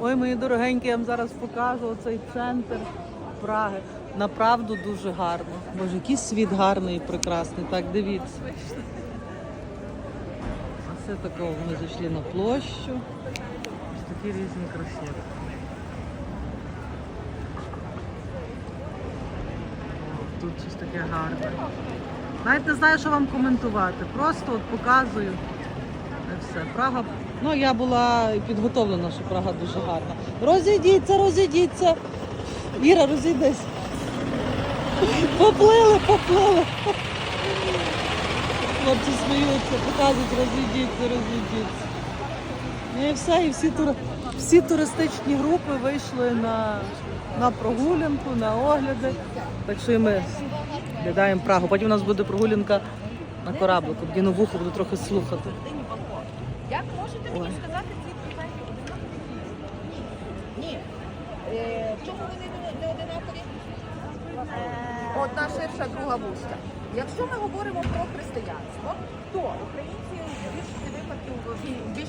Ой, мої дорогенькі, я вам зараз покажу оцей центр Праги. Направду дуже гарно. Боже, який світ гарний і прекрасний. Так, дивіться. А це такого ми зайшли на площу. Ось такі різні красиві. Тут щось таке гарне. Не знаю, що вам коментувати. Просто от показую. Все. Прага. Ну, я була підготовлена, що Прага дуже гарна. Розійдіться, розійдіться. Іра, розійдись. Поплили, поплили. Хлопці сміються, показують, розійдіться, розійдіться. Ну і все, і всі, тури... всі туристичні групи вийшли на, на прогулянку, на огляди. Так що і ми глядаємо Прагу. Потім у нас буде прогулянка на кораблику, тоді на вухо буду трохи слухати. Як можете мені сказати ці питання? Ні. Е, чому вони не- одинакові? Одна ширша, друга вузька. Якщо ми говоримо про християнство, то українці в більшості випадків в більшості